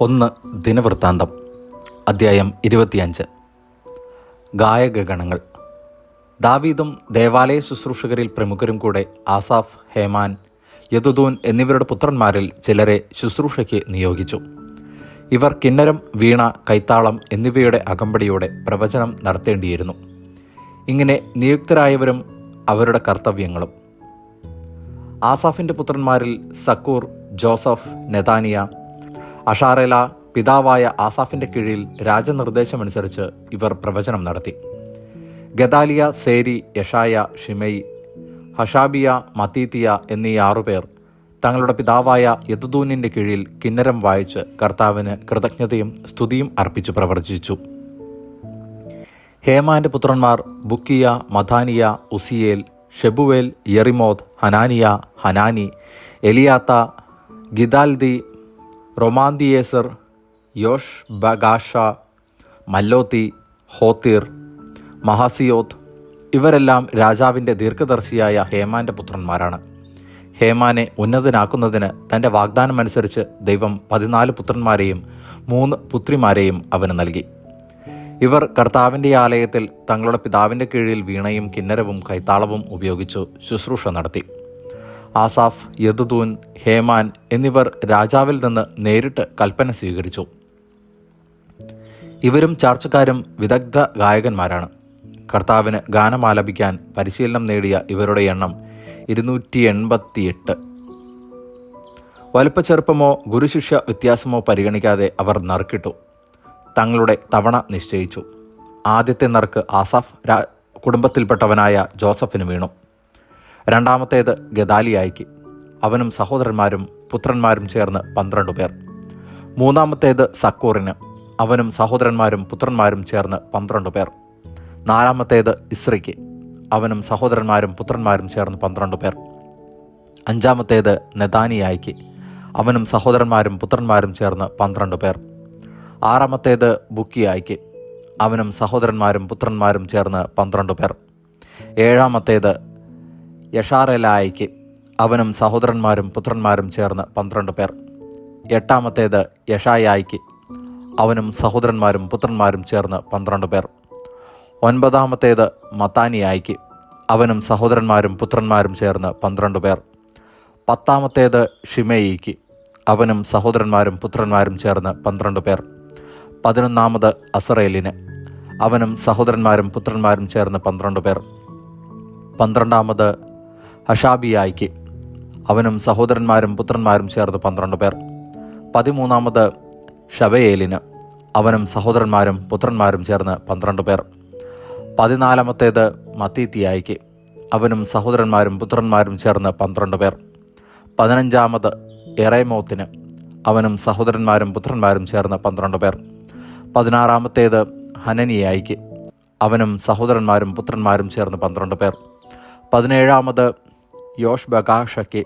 ഒന്ന് ദിനവൃത്താന്തം അദ്ധ്യായം ഇരുപത്തിയഞ്ച്. ഗായകഗണങ്ങൾ. ദാവീദും ദേവാലയ ശുശ്രൂഷകരിൽ പ്രമുഖരും കൂടെ ആസാഫ് ഹേമാൻ യദുദൂൻ എന്നിവരുടെ പുത്രന്മാരിൽ ചിലരെ ശുശ്രൂഷയ്ക്ക് നിയോഗിച്ചു. ഇവർ കിന്നരം വീണ കൈത്താളം എന്നിവയുടെ അകമ്പടിയോടെ പ്രവചനം നടത്തേണ്ടിയിരുന്നു. ഇങ്ങനെ നിയുക്തരായവരും അവരുടെ കർത്തവ്യങ്ങളും. ആസാഫിന്റെ പുത്രന്മാരിൽ സക്കൂർ ജോസഫ് നെതാനിയ അഷാറേല പിതാവായ ആസാഫിന്റെ കീഴിൽ രാജനിർദ്ദേശമനുസരിച്ച് ഇവർ പ്രവചനം നടത്തി. ഗദാലിയ സേരി യഷായ ഷിമയി ഹഷാബിയ മത്തീത്തിയ എന്നീ ആറുപേർ തങ്ങളുടെ പിതാവായ യദുദൂനിന്റെ കീഴിൽ കിന്നരം വായിച്ച് കർത്താവിന് കൃതജ്ഞതയും സ്തുതിയും അർപ്പിച്ചു പ്രവർത്തിച്ചു ഹേമാന്റെ പുത്രന്മാർ ബുക്കിയ മഥാനിയ ഉസിയേൽ ഷെബുവേൽ യെറിമോദ് ഹനാനിയ ഹനാനി എലിയാത്ത ഗിദാൽദി റൊമാന്തിയേസർ യോഷ് ബഗാഷ മല്ലോത്തി ഹോത്തീർ മഹാസിയോത്ത് ഇവരെല്ലാം രാജാവിന്റെ ദീർഘദർശിയായ ഹേമാന്റെ പുത്രന്മാരാണ്. ഹേമാനെ ഉന്നതനാക്കുന്നതിന് തന്റെ വാഗ്ദാനമനുസരിച്ച് ദൈവം പതിനാല് പുത്രന്മാരെയും മൂന്ന് പുത്രിമാരെയും അവന് നൽകി. ഇവർ കർത്താവിന്റെ ആലയത്തിൽ തങ്ങളുടെ പിതാവിന്റെ കീഴിൽ വീണയും കിന്നരവും കൈത്താളവും ഉപയോഗിച്ചു ശുശ്രൂഷ നടത്തി. ആസാഫ് യദുദൂൻ ഹേമാൻ എന്നിവർ രാജാവിൽ നിന്ന് നേരിട്ട് കൽപ്പന സ്വീകരിച്ചു. ഇവരും ചാർച്ചക്കാരും വിദഗ്ധ ഗായകന്മാരാണ്. കർത്താവിന് ഗാനമാലപിക്കാൻ പരിശീലനം നേടിയ ഇവരുടെ എണ്ണം ഇരുന്നൂറ്റി എൺപത്തിയെട്ട് വലുപ്പച്ചെറുപ്പമോ ഗുരുശിഷ്യ വ്യത്യാസമോ പരിഗണിക്കാതെ അവർ നറുക്കിട്ടു. തങ്ങളുടെ തവണ നിശ്ചയിച്ചു. ആദ്യത്തെ നറുക്ക് ആസാഫ് കുടുംബത്തിൽപ്പെട്ടവനായ ജോസഫിന് വീണു. രണ്ടാമത്തേത് ഗദാലിയായിക്ക്. അവനും സഹോദരന്മാരും പുത്രന്മാരും ചേർന്ന് പന്ത്രണ്ട് പേർ. മൂന്നാമത്തേത് സക്കൂറിന്. അവനും സഹോദരന്മാരും പുത്രന്മാരും ചേർന്ന് പന്ത്രണ്ട് പേർ. നാലാമത്തേത് ഇസ്രിക്ക്. അവനും സഹോദരന്മാരും പുത്രന്മാരും ചേർന്ന് പന്ത്രണ്ട് പേർ. അഞ്ചാമത്തേത് നെതാനിയായിക്ക്. അവനും സഹോദരന്മാരും പുത്രന്മാരും ചേർന്ന് പന്ത്രണ്ട് പേർ. ആറാമത്തേത് ബുക്കിയായിക്ക്. അവനും സഹോദരന്മാരും പുത്രന്മാരും ചേർന്ന് പന്ത്രണ്ട് പേർ. ഏഴാമത്തേത് യഷാറേലായിക്ക് അവനും സഹോദരന്മാരും പുത്രന്മാരും ചേർന്ന് പന്ത്രണ്ട് പേർ. എട്ടാമത്തേത് യഷായായിക്ക് അവനും സഹോദരന്മാരും പുത്രന്മാരും ചേർന്ന് പന്ത്രണ്ട് പേർ. ഒൻപതാമത്തേത് മത്താനിയായിക്ക് അവനും സഹോദരന്മാരും പുത്രന്മാരും ചേർന്ന് പന്ത്രണ്ട് പേർ. പത്താമത്തേത് ഷിമേയിക്ക് അവനും സഹോദരന്മാരും പുത്രന്മാരും ചേർന്ന് പന്ത്രണ്ട് പേർ. പതിനൊന്നാമത് അസറേലിന് അവനും സഹോദരന്മാരും പുത്രന്മാരും ചേർന്ന് പന്ത്രണ്ട് പേർ. പന്ത്രണ്ടാമത് ഹഷാബിയായിക്ക്. അവനും സഹോദരന്മാരും പുത്രന്മാരും ചേർന്ന് പന്ത്രണ്ട് പേർ. പതിമൂന്നാമത് ഷബയേലിന് അവനും സഹോദരന്മാരും പുത്രന്മാരും ചേർന്ന് പന്ത്രണ്ട് പേർ. പതിനാലാമത്തേത് മത്തീത്തിയായിക്ക്. അവനും സഹോദരന്മാരും പുത്രന്മാരും ചേർന്ന് പന്ത്രണ്ട് പേർ. പതിനഞ്ചാമത് എറേമോത്തിന് അവനും സഹോദരന്മാരും പുത്രന്മാരും ചേർന്ന് പന്ത്രണ്ട് പേർ. പതിനാറാമത്തേത് ഹനനിയായിക്ക്. അവനും സഹോദരന്മാരും പുത്രന്മാരും ചേർന്ന് പന്ത്രണ്ട് പേർ. പതിനേഴാമത് യോഷ് ബഗാഷയ്ക്ക്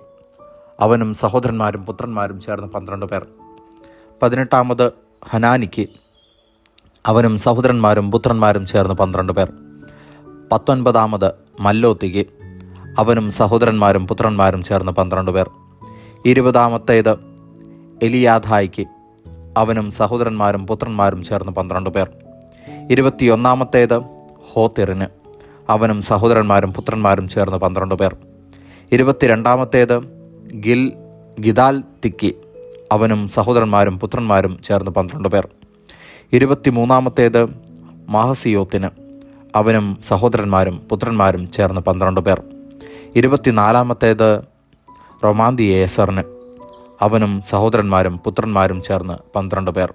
അവനും സഹോദരന്മാരും പുത്രന്മാരും ചേർന്ന് പന്ത്രണ്ട് പേർ. പതിനെട്ടാമത് ഹനാനിക്ക് അവനും സഹോദരന്മാരും പുത്രന്മാരും ചേർന്ന് പന്ത്രണ്ട് പേർ. പത്തൊൻപതാമത് മല്ലോത്തിക്ക് അവനും സഹോദരന്മാരും പുത്രന്മാരും ചേർന്ന് പന്ത്രണ്ട് പേർ. ഇരുപതാമത്തേത് എലിയാഥായിക്ക് അവനും സഹോദരന്മാരും പുത്രന്മാരും ചേർന്ന് പന്ത്രണ്ട് പേർ. ഇരുപത്തിയൊന്നാമത്തേത് ഹോത്തിറിന് അവനും സഹോദരന്മാരും പുത്രന്മാരും ചേർന്ന് പന്ത്രണ്ട് പേർ. ഇരുപത്തിരണ്ടാമത്തേത് ഗിൽ ഗിദാൽ തിക്കി. അവനും സഹോദരന്മാരും പുത്രന്മാരും ചേർന്ന് പന്ത്രണ്ട് പേർ. ഇരുപത്തിമൂന്നാമത്തേത് മാഹസിയോത്തിന്. അവനും സഹോദരന്മാരും പുത്രന്മാരും ചേർന്ന് പന്ത്രണ്ട് പേർ. ഇരുപത്തിനാലാമത്തേത് റൊമാന്തിയേസറിന് അവനും സഹോദരന്മാരും പുത്രന്മാരും ചേർന്ന് പന്ത്രണ്ട് പേർ.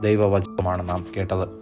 ദൈവവചനമാണ് നാം കേട്ടത്.